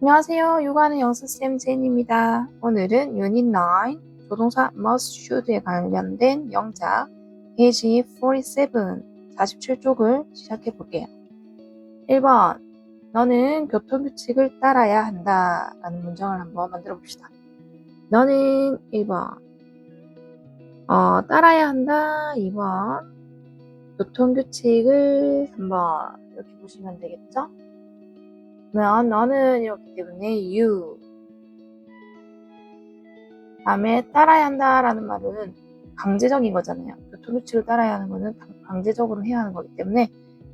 안녕하세요. 육아하는 영수쌤 제인입니다. 오늘은 유닛 9 조동사 must, should에 관련된 영작 페이지 47, 47쪽을 시작해 볼게요. 1번 너는 교통규칙을 따라야 한다 라는 문장을 한번 만들어 봅시다. 너는 1번 어, 따라야 한다 2번 교통규칙을 3번 이렇게 보시면 되겠죠? 그러면 너는 이렇기 때문에 you 다음에 따라야 한다라는 말은 강제적인 거잖아요. 교통규칙을 따라야 하는 거는 강제적으로 해야 하는 거기 때문에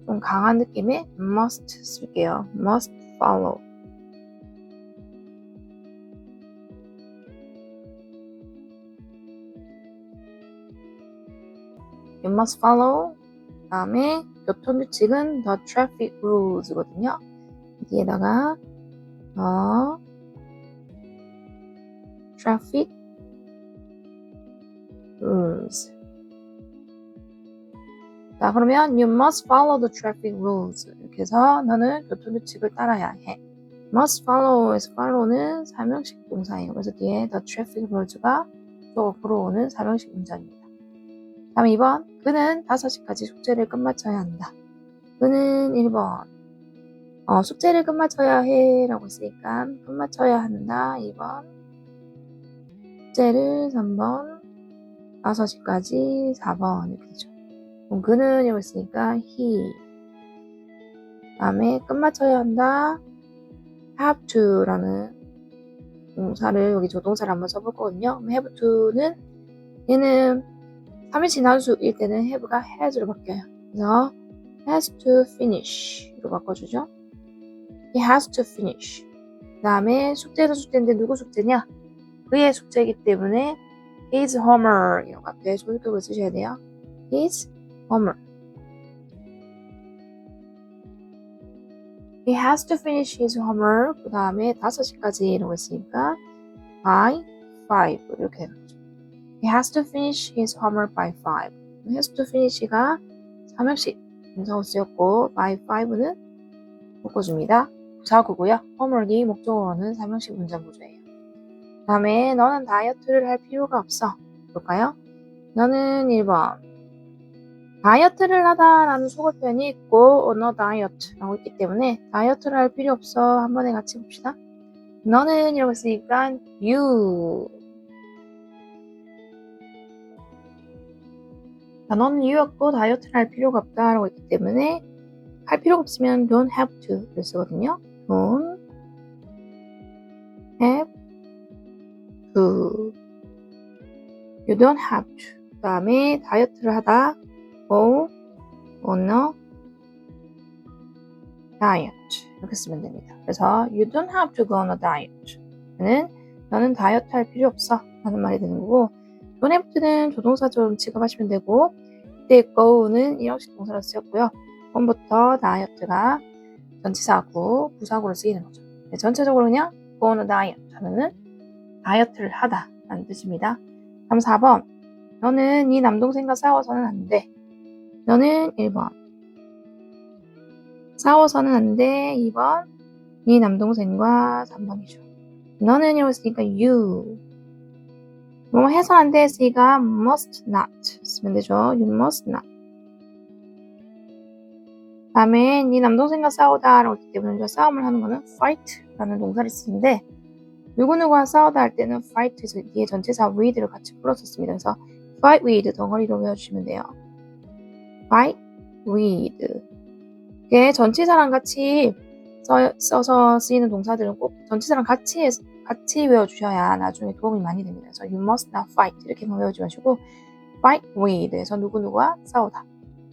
좀 강한 느낌의 must 쓸게요. must follow. You must follow. 다음에 교통규칙은 the traffic rules거든요. 여기에다가 어, traffic rules. 자, 그러면 you must follow the traffic rules. 이렇게 해서 너는 교통규칙을 따라야 해. must follow에서 follow는 사명식 동사예요. 그래서 뒤에 the traffic rules가 또 불어오는 사명식 문장입니다. 다음 2번. 그는 5시까지 숙제를 끝마쳐야 한다. 그는 1번. 어, 숙제를 끝마쳐야 해 라고 했으니까 끝마쳐야 한다. 2번. 숙제를 3번 5시까지 4번 이렇게 되죠. 그럼 그는 여기 있으니까 he. 다음에 끝마쳐야 한다. have to 라는 동사를 여기 조동사를 한번 써볼 거거든요. 그럼 have to는 얘는 3인칭 단수일 때는 have가 has로 바뀌어요. 그래서 has to finish로 바꿔주죠 He has to finish. 그 다음에 숙제도 숙제인데 누구 숙제냐? 그의 숙제이기 때문에 his homework 이런 거 앞에 소유격을 쓰셔야 돼요. his homework. He has to finish his homework. 그 다음에 5시까지 이러고 있으니까 by 5 이렇게 되는 거죠. He has to finish his homework by 5. has to finish가 삼형식 인사로 쓰였고 by 5는 묶어줍니다. 부사구고요. 허물기 목적어는 삼형식 문장 구조예요. 다음에 너는 다이어트를 할 필요가 없어. 볼까요? 너는 1번 다이어트를 하다 라는 속어 표현이 있고 언어 다이어트라고 있기 때문에 다이어트를 할 필요 없어 한 번에 같이 봅시다. 너는 이라고 했으니까 you 자, 너는 you였고 다이어트를 할 필요가 없다라고 했기 때문에 할 필요가 없으면 don't have to를 쓰거든요. Don't have to. You don't have to. 그 다음에 다이어트를 하다 go on a diet 이렇게 쓰면 됩니다. 그래서 you don't have to go on a diet. 는 너는 다이어트 할 필요 없어 라는 말이 되는 거고 don't have to는 조동사처럼 취급하시면 되고 이때 go는 이형식 동사로 쓰였고요. 처음부터 다이어트가 전치사구, 부사구를 쓰이는 거죠. 네, 전체적으로 그냥 go on a diet 하면은 다이어트를 하다 라는 뜻입니다. 다음 4번 너는 이 남동생과 싸워서는 안 돼. 너는 1번 싸워서는 안 돼. 2번 이 남동생과 3번이죠. 너는 이러고 있으니까 you 뭐 해서 안 돼 했으니까 must not 쓰면 되죠. You must not 다음에 네 남동생과 싸우다라고 했기 때문에 우리가 싸움을 하는 거는 fight라는 동사를 쓰는데 누구누구와 싸우다 할 때는 fight 뒤에 전체사 with를 같이 풀었었습니다. 그래서 fight with 덩어리로 외워주시면 돼요. fight with 이게 전체사랑 같이 써, 서 쓰이는 동사들은 꼭 전체사랑 같이 같이 외워주셔야 나중에 도움이 많이 됩니다. 그래서 you must not fight 이렇게만 외우지 마시고 fight with에서 누구누구와 싸우다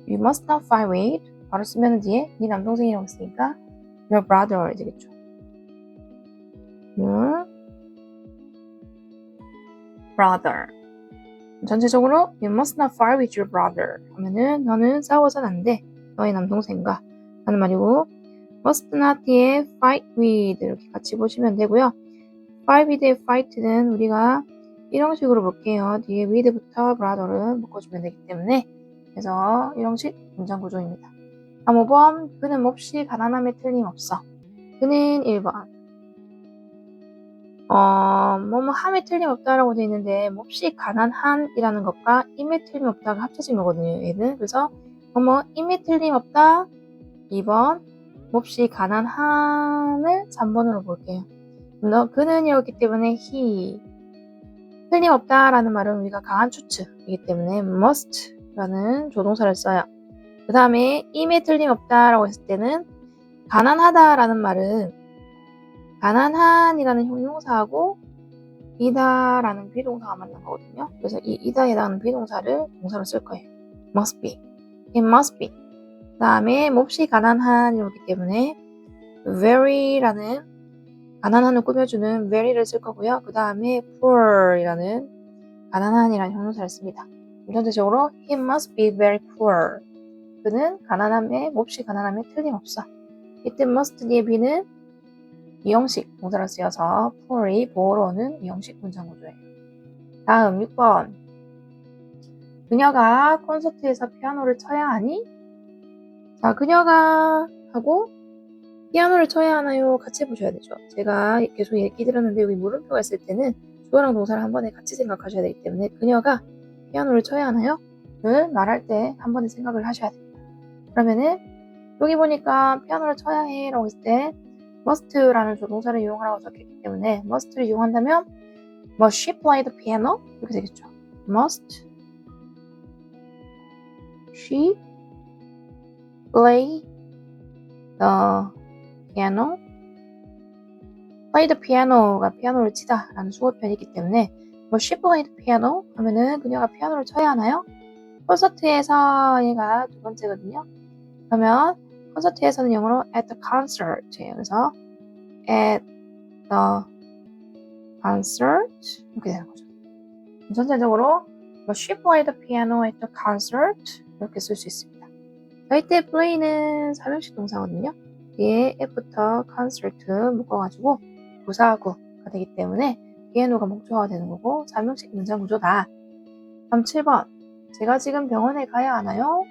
you must not fight with 바로 쓰면 뒤에 네 남동생이라고 했으니까 your brother 되겠죠. your brother. 전체적으로 you must not fight with your brother 하면은 너는 싸워선 안 돼. 너의 남동생과 하는 말이고 must not 뒤에 fight with 이렇게 같이 보시면 되고요. fight with의 fight는 우리가 이런 식으로 볼게요. 뒤에 with부터 brother를 묶어주면 되기 때문에 그래서 이런식 문장 구조입니다. 5번 그는 몹시 가난함에 틀림없어. 그는 1번 어, 뭐뭐 함에 틀림없다라고 돼 있는데 몹시 가난한이라는 것과 임에 틀림없다가 합쳐진 거거든요. 얘는 그래서 뭐뭐 임에 틀림없다 2번 몹시 가난한을 3번으로 볼게요. 너 그는 이었기 때문에 he 틀림없다라는 말은 우리가 강한 추측이기 때문에 must라는 조동사를 써요. 그 다음에 임에 틀림없다라고 했을 때는 가난하다라는 말은 가난한이라는 형용사하고 이다라는 비동사가 만난 거거든요. 그래서 이 이다에 해당하는 비동사를 동사로 쓸 거예요. must be. it must be. 그 다음에 몹시 가난한이기 때문에 very라는 가난한을 꾸며주는 very를 쓸 거고요. 그 다음에 poor이라는 가난한이라는 형용사를 씁니다. 전체적으로 he must be very poor. 그는 가난함에 몹시 가난함에 틀림없어. 이때 must 뒤에 be는 이형식 동사로 쓰여서 poor이 보호로 오는 이형식 문장 구조예요. 다음 6번 그녀가 콘서트에서 피아노를 쳐야 하니? 자, 그녀가 하고 피아노를 쳐야 하나요? 같이 보셔야 되죠. 제가 계속 얘기 드렸는데 여기 물음표가 있을 때는 주어랑 동사를 한 번에 같이 생각하셔야 되기 때문에 그녀가 피아노를 쳐야 하나요? 를 말할 때 한 번에 생각을 하셔야 됩니다. 그러면은 여기 보니까 피아노를 쳐야 해 라고 했을 때 must라는 조동사를 이용하라고 적혔기 때문에 must를 이용한다면 must she play the piano? 이렇게 되겠죠. must she play the piano? play the piano가 피아노를 치다 라는 수어편이기 때문에 must she play the piano? 하면은 그녀가 피아노를 쳐야 하나요? 콘서트에서 얘가 두 번째거든요. 그러면 콘서트에서는 영어로 at the concert예요. 그래서 at the concert 이렇게 되는 거죠. 전체적으로 뭐 she played the piano at the concert 이렇게 쓸 수 있습니다. 자, 이때 play는 삼형식 동사거든요. 뒤에 F부터 concert 묶어가지고 부사구가 되기 때문에 piano가 목조가 되는 거고 삼형식 문장 구조다. 다음 7번 제가 지금 병원에 가야 하나요?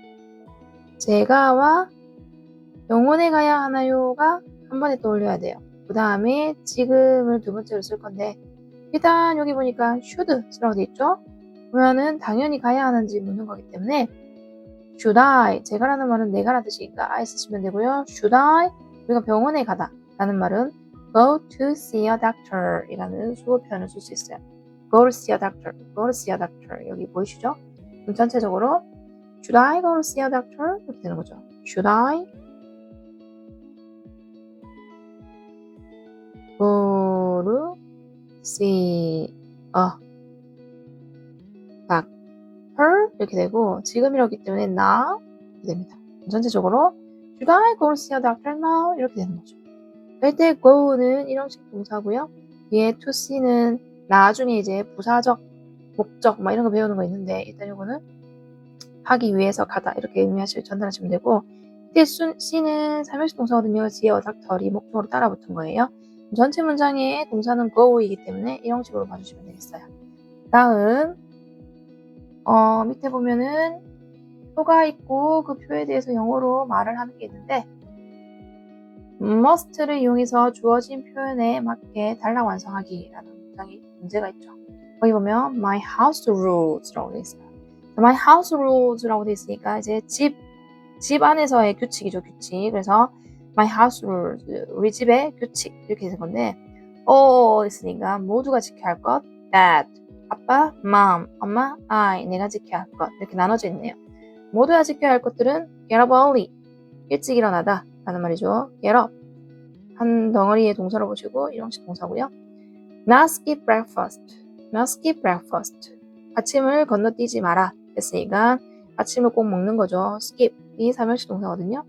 제가와 병원에 가야 하나요가 한 번에 떠올려야 돼요. 그 다음에 지금을 두 번째로 쓸 건데 일단 여기 보니까 should라고 돼 있죠? 그러면은 당연히 가야 하는지 묻는 거기 때문에 should I 제가라는 말은 내가라는 뜻이니까 I 쓰시면 되고요. should I 우리가 병원에 가다 라는 말은 go to see a doctor 이라는 수어 표현을 쓸 수 있어요. go to see a doctor, go to see a doctor 여기 보이시죠? 그럼 전체적으로 should I go to see a doctor? 이렇게 되는 거죠. should I to see a doctor? 이렇게 되고 지금이라기 때문에 now 됩니다. 전체적으로 should I go to see a doctor now? 이렇게 되는 거죠. 이때 go는 일형식 동사고요. 뒤에 to see는 나중에 이제 부사적 목적 막 이런 거 배우는 거 있는데 일단 이거는 하기 위해서 가다 이렇게 의미하시고 전달하시면 되고 이때 C는 삼형식 동사거든요. 지에 어닥터리 목적으로 따라 붙은 거예요. 전체 문장의 동사는 go이기 때문에 이런 식으로 봐주시면 되겠어요. 다음 어, 밑에 보면은 표가 있고 그 표에 대해서 영어로 말을 하는 게 있는데 must를 이용해서 주어진 표현에 맞게 달라 완성하기라는 문장이 문제가 있죠. 거기 보면 my house rules라고 되어 있어요. My house rules라고 되어 있으니까 이제 집, 집 안에서의 규칙이죠, 규칙. 그래서 my house rules, 우리 집의 규칙 이렇게 된 건데 어 있으니까 모두가 지켜야 할 것, dad, 아빠, mom, 엄마, I, 내가 지켜야 할 것 이렇게 나눠져 있네요. 모두가 지켜야 할 것들은 get up early, 일찍 일어나다 라는 말이죠. get up, 한 덩어리의 동사로 보시고 이런식 동사고요. not skip breakfast, not skip breakfast, 아침을 건너뛰지 마라 했으니까 아침을 꼭 먹는 거죠. skip, 이 삼형식 동사거든요.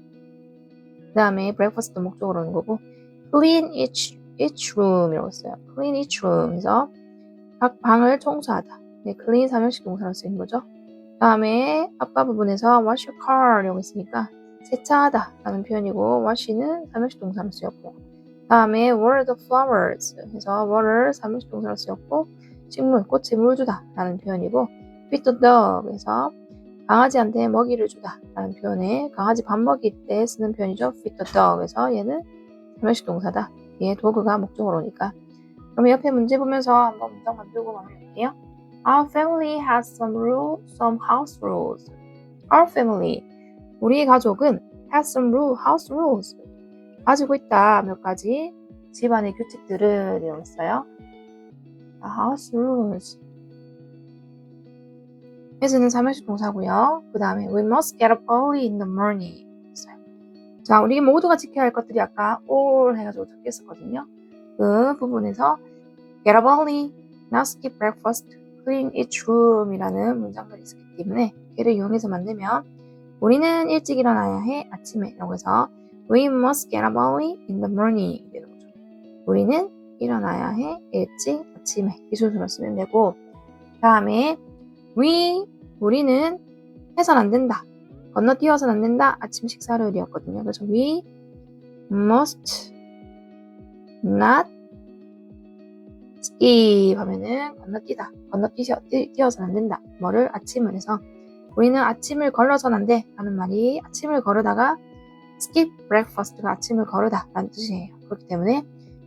그 다음에 breakfast도 목적으로 오는 거고 clean each, each room이라고 써요. clean each room 그래서 각 방을 청소하다. 네, clean 삼형식 동사로 쓰이는 거죠. 그 다음에 아까 부분에서 wash your car 이라고 했으니까 세차하다 라는 표현이고 wash는 삼형식 동사로 쓰였고 그 다음에 water the flowers 해서 water 삼형식 동사로 쓰였고 식물, 꽃에 물 주다 라는 표현이고 feed 해서 강아지한테 먹이를 주다 라는 표현에 강아지 밥 먹일 때 쓰는 표현이죠. feed 에서 얘는 삼형식 동사다. 얘 도그가 목적으로 오니까 그럼 옆에 문제 보면서 한번 문장 만들고 마무리할게요. Our family has some rule, some house rules. Our family, 우리 가족은 has some rule, house rules. 가지고 있다 몇 가지 집안의 규칙들을 이용했어요. A house rules. Has는 3형식 동사고요. 그 다음에 we must get up early in the morning. 있어요. 자, 우리 모두가 지켜야 할 것들이 아까 all 해가지고 적혔었거든요. 그 부분에서 get up early, not skip breakfast, clean each room 이라는 문장들이 있기 때문에 걔를 이용해서 만들면 우리는 일찍 일어나야 해 아침에 라고 해서 we must get up early in the morning 되는 거죠. 우리는 일어나야 해 일찍 아침에 이 순서로 쓰면 되고 다음에 we 우리는 해선 안 된다. 건너뛰어서는 안 된다. 아침 식사를이었거든요. 그래서 we must not skip 하면은 건너뛰다. 건너뛰어서는 안 된다. 뭐를 아침을 해서 우리는 아침을 걸러서는 안 돼. 라는 말이 아침을 거르다가 skip breakfast가 아침을 거르다 라는 뜻이에요. 그렇기 때문에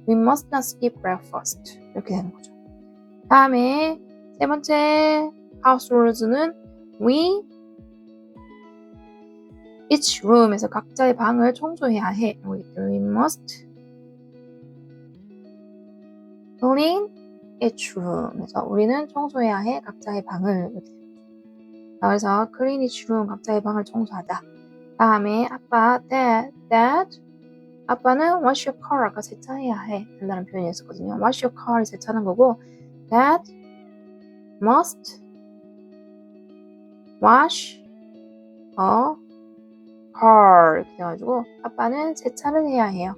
we must not skip breakfast 이렇게 되는 거죠. 다음에 세 번째 rules는 we each room에서 각자의 방을 청소해야 해. We must clean each room에서 우리는 청소해야 해 각자의 방을 그래서 clean each room 각자의 방을 청소하다. 다음에 아빠 dad dad 아빠는 wash your car 아까 세차해야 해 된다는 표현이었었거든요. wash your car 세차는 거고 dad must wash a car 돼가지고 아빠는 세차를 해야 해요.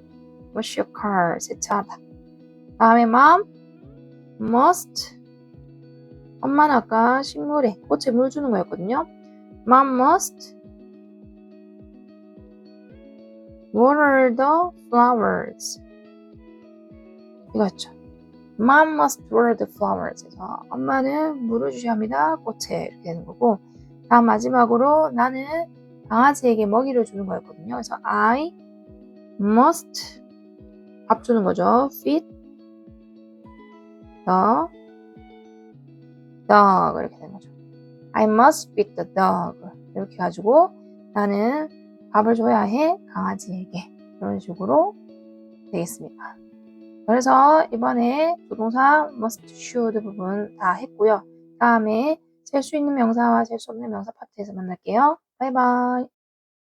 wash your car 세차하다. 다음에 mom must 엄마는 아까 식물에 꽃에 물 주는 거였거든요. mom must water the flowers 이거였죠. Mom must water the flowers. 그래서 엄마는 물을 주셔야 합니다. 꽃에 이렇게 되는 거고 다음 마지막으로 나는 강아지에게 먹이를 주는 거였거든요. 그래서 I must 밥 주는 거죠. feed the dog 이렇게 되는 거죠. I must feed the dog 이렇게 가지고 나는 밥을 줘야 해 강아지에게 이런 식으로 되겠습니다. 그래서 이번에 조동사 must, should 부분 다 했고요. 다음에 셀 수 있는 명사와 셀 수 없는 명사 파트에서 만날게요. 바이바이.